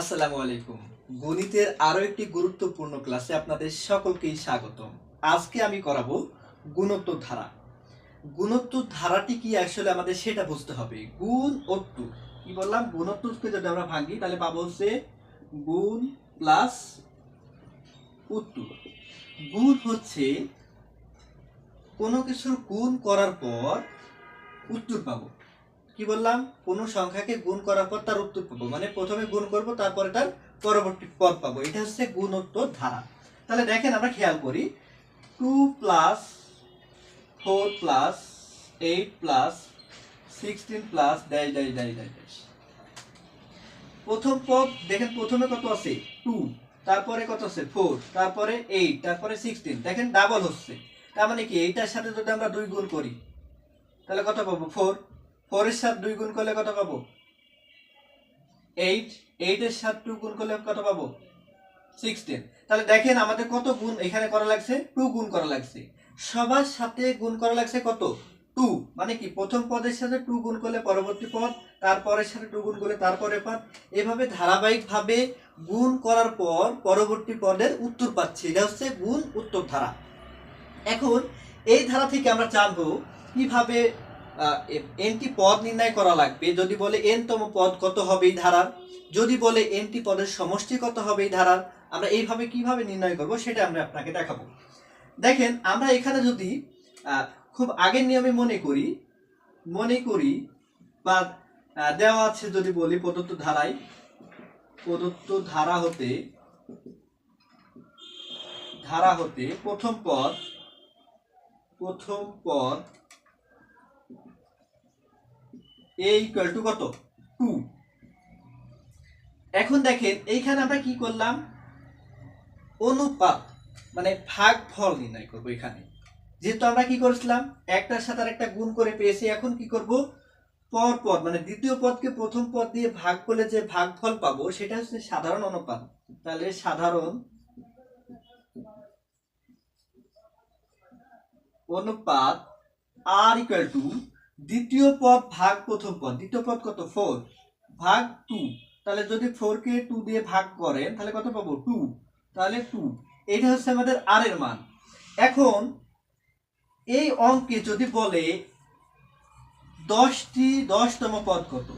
আসসালামু আলাইকুম। গণিতের আরও একটি গুরুত্বপূর্ণ ক্লাসে আপনাদের সকলকেই স্বাগতম। আজকে আমি করাবো গুণোত্তর ধারা গুণোত্তর ধারাটি কি আসলে আমাদের সেটা বুঝতে হবে। গুণ অত্তর কি বললাম? গুণোত্তরকে যদি আমরা ভাঙি, তাহলে পাবো হচ্ছে গুণ প্লাস উত্তর। গুণ হচ্ছে কোনো কিছুর গুণ করার পর উত্তর পাবো। কি বললাম? কোনো সংখ্যাকে গুণ করার পর তার উত্তর পাবো। মানে প্রথমে গুণ করব, তারপরে তার পরবর্তী পদ পাবো। এটা হচ্ছে গুণোত্তর ধারা। তাহলে দেখেন আমরা খেয়াল করি, two plus four plus eight plus sixteen plus dash dash dash dash প্রথম পদ, দেখেন প্রথমে কত আছে? টু। তারপরে কত আছে? ফোর। তারপরে এইট। তারপরে সিক্সটিন। দেখেন ডাবল হচ্ছে। তার মানে কি? এইটার সাথে যদি আমরা দুই গুণ করি, তাহলে কত পাবো? ফোর। ফোরের সাথে দুই গুণ করলে কত পাবো? এইট এইটের সাথে টু গুণ করলে কত পাবো? সিক্সটিন তাহলে দেখেন আমাদের কত গুণ এখানে করা লাগছে? টু গুণ করা লাগছে। সবার সাথে গুণ করা লাগছে কত? টু মানে কি? প্রথম পদের সাথে টু গুণ করলে পরবর্তী পদ, তারপরের সাথে টু গুণ করলে তারপরে পদ। এভাবে ধারাবাহিকভাবে গুণ করার পর পরবর্তী পদের উত্তর পাচ্ছি। এটা হচ্ছে গুণ উত্তর ধারা এখন এই ধারা থেকে আমরা জানব কীভাবে এনটি পদ নির্ণয় করা লাগবে। যদি বলে এন তম পদ কত হবে এই ধারার? যদি বলে এনটি পদের সমষ্টি কত হবে এই ধারার? আমরা এইভাবে কীভাবে নির্ণয় করব সেটা আমরা আপনাকে দেখাবো। দেখেন, আমরা এখানে যদি খুব আগের নিয়মে মনে করি মনে করি, বা দেওয়া আছে যদি বলি প্রদত্ত ধারায়, প্রদত্ত ধারা হতে ধারা হতে প্রথম পদ প্রথম পদ এ ইকুয়াল টু কত? টু এখন দেখেন, এইখানে আমরা কি করলাম? অনুপাত মানে ভাগ ফল নির্ণয় করব এখানে। যেহেতু আমরা কি করেছিলাম? একটার সাথে আর একটা গুণ করে পেয়েছি, এখন কি করব? পর পদ মানে দ্বিতীয় পদকে প্রথম পদ দিয়ে ভাগ করলে যে ভাগফল পাবো, সেটা হচ্ছে সাধারণ অনুপাত। তাহলে সাধারণ অনুপাত আর ইকুয়াল টু দ্বিতীয় পদ ভাগ প্রথম পদ, দ্বিতীয় পদ কত? ফোর ভাগ টু তাহলে যদি ফোর কে টু দিয়ে ভাগ করেন, তাহলে কত পাবো? টু তাহলে টু এটা হচ্ছে আমাদের আর এর মান। এখন এই অঙ্কে যদি বলে দশটি দশতম পদ কত?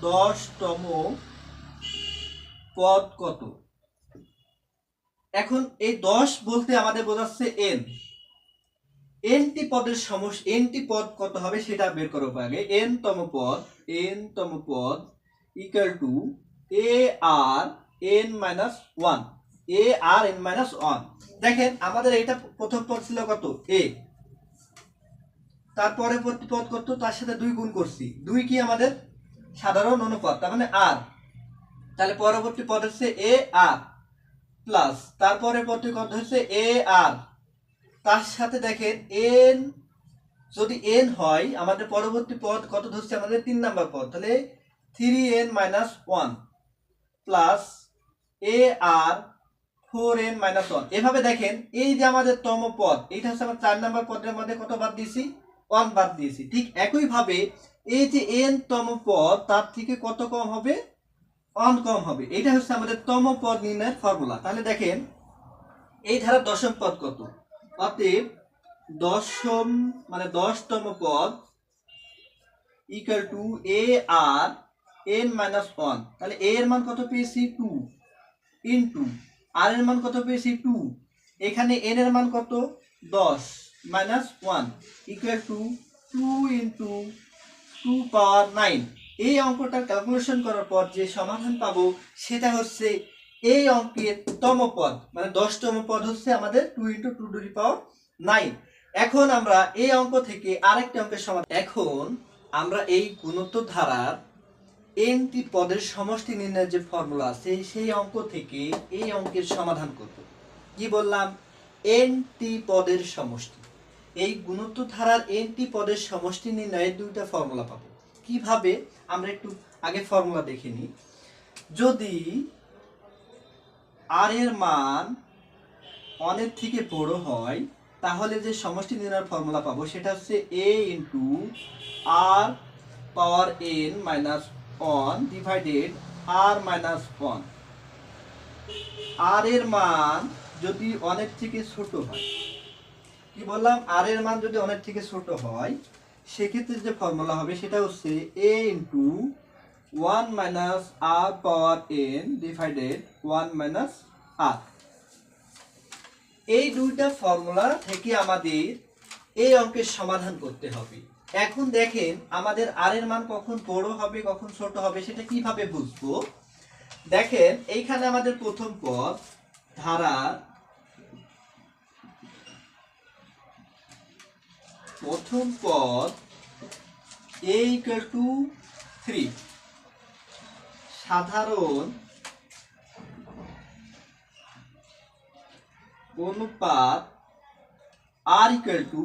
দশতম পদ কত? এখন এই দশ বলতে আমাদের বোঝাচ্ছে এন এনটি পদের সমস্যা এনটি পদ কত হবে সেটা বের করো আগে। এন তম পদ, এন তম পদ equal to a r n minus one a r n minus one দেখেন, আমাদের এটা প্রথম পদ ছিল কত? এ তারপরে পদ কত? তার সাথে দুই গুণ করছি। দুই কি আমাদের? সাধারণ অনুপাত, তার মানে আর তাহলে পরবর্তী পদ হচ্ছে এ আর প্লাস তারপরে পরবর্তী পদ হচ্ছে এ আর তার সাথে দেখেন এন, যদি এন হয়, আমাদের পরবর্তী পদ কত ধরছে? আমাদের তিন নাম্বার পদ। তাহলে three n minus one plus a r four n minus one এভাবে দেখেন, এই যে আমাদের তম পদ, এইটা হচ্ছে আমার চার নাম্বার পদের মধ্যে কত বাদ দিয়েছি? ওয়ান বাদ দিয়েছি। ঠিক একইভাবে এই যে এন তম পদ, তার থেকে কত কম হবে? ওয়ান কম হবে। এটা হচ্ছে আমাদের তম পদ নির্ণয়ের ফর্মুলা তাহলে দেখেন, এই ধারা দশম পদ কত? অতএব দশম মানে দশতম পদ equal to a r n minus one তাহলে এ এর মান কত পেয়েছি? টু ইন্টু আর এর মান কত পেয়েছি? টু এখানে এন এর মান কত? দশ। Minus one equal to two into two power nine এই অঙ্কটা ক্যালকুলেশন করার পর যে সমাধান পাবো, সেটা হচ্ছে এই অঙ্কের তম পদ মানে দশতম পদ হচ্ছে আমাদের two into two two power nine এখন আমরা এই অঙ্ক থেকে আরেকটি অঙ্কের সমাধান এখন আমরা এই গুণত্ব ধারার এনটি পদের সমষ্টি নির্ণয়ের যে ফর্মুলা আছে, সেই অঙ্ক থেকে এই অঙ্কের সমাধান করব। কি বললাম? এনটি পদের সমষ্টি। এই গুণত্ব ধারার এনটি পদের সমষ্টি নির্ণয়ের দুইটা ফর্মুলা পাবো। কীভাবে? আমরা একটু আগে ফর্মুলা দেখে নিই। যদি আর এর মান অনেক থেকে বড় হয়, তাহলে যে সমষ্টি নির্ণয়ের ফর্মুলা পাবো, সেটা হচ্ছে a into r power n minus one divided r minus one r এর মান যদি অনেক থেকে ছোট হয়, কি বললাম? আর এর মান যদি অনেক থেকে ছোট হয়, সেক্ষেত্রে যে ফর্মুলা হবে সেটা হচ্ছে a into one minus r power n divided one minus r এই দুইটা ফর্মুলা থেকে আমাদের এই অঙ্কের সমাধান করতে হবে। এখন দেখেন, আমাদের আর এর মান কখন বড় হবে, কখন ছোট হবে, সেটা কীভাবে বুঝব? দেখেন, এইখানে আমাদের প্রথম পদ, ধারা প্রথম পদ এ ইকুয়াল টু থ্রি সাধারণ অনুপাত আর ইকুয়াল টু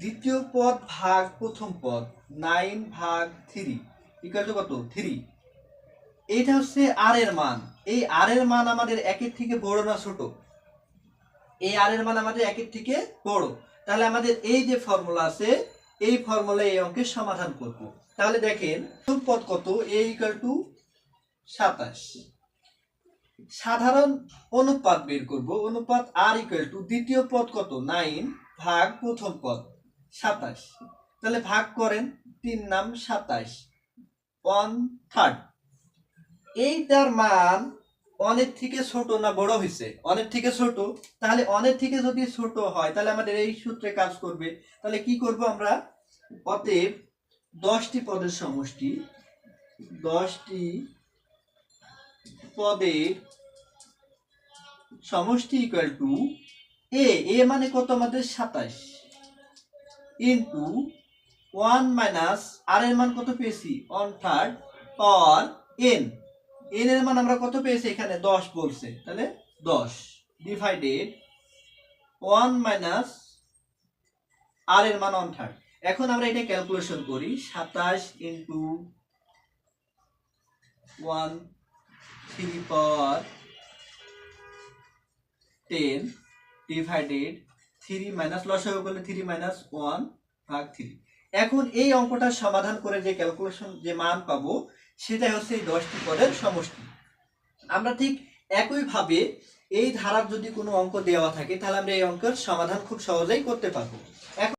দ্বিতীয় পদ ভাগ প্রথম পদ নাইন ভাগ থ্রি ইকুয়াল টু কত? থ্রি এইটা হচ্ছে আর এর মান। এই আর এর মান আমাদের একের থেকে বড় না ছোট? এই আর এর মান আমাদের একের থেকে বড়। তাহলে আমাদের এই যে ফর্মুলা আছে, এই ফর্মুলা এই অঙ্কের সমাধান করব। তাহলে দেখেন, প্রথম পদ কত? এ ইকুয়াল টু সাতাশ। সাধারণ অনুপাত বের করব। অনুপাত আর ইকুয়াল টু দ্বিতীয় পদ কত? নাইন ভাগ প্রথম পদ, সাতাশ। তাহলে ভাগ করেন, তিন নাম সাতাশ ওয়ান থার্ড এইটার মান অনেক থেকে ছোট না বড় হয়েছে? অনেক থেকে ছোট? তাহলে অনেক থেকে যদি ছোট হয়, তাহলে আমাদের এই সূত্রে কাজ করবে। তাহলে কি করব আমরা? অতএব দশটি পদের সমষ্টি, দশটি পদের সমষ্টি ইকুয়াল টু এ এ মানে কত আমাদের? সাতাশ। ইন্টু ওয়ান মাইনাস আর এর মান কত পেয়েছি? One third power n n এর মান আমরা কত পেয়েছি এখানে? দশ বলছে। তাহলে দশ। ডিভাইডেড ওয়ান মাইনাস আর এর মান ওয়ান থার্ড এখন আমরা এটা ক্যালকুলেশন করি। সাতাশ into one three power ten divided three minus লসাগু করলে থ্রি মাইনাস ওয়ান ভাগ থ্রি এখন এই অঙ্কটার সমাধান করে যে ক্যালকুলেশন যে মান পাবো, সেটাই হচ্ছে এই দশটি পদের সমষ্টি। আমরা ঠিক একইভাবে এই ধারার যদি কোনো অঙ্ক দেওয়া থাকে, তাহলে আমরা এই অঙ্কের সমাধান খুব সহজেই করতে পারব।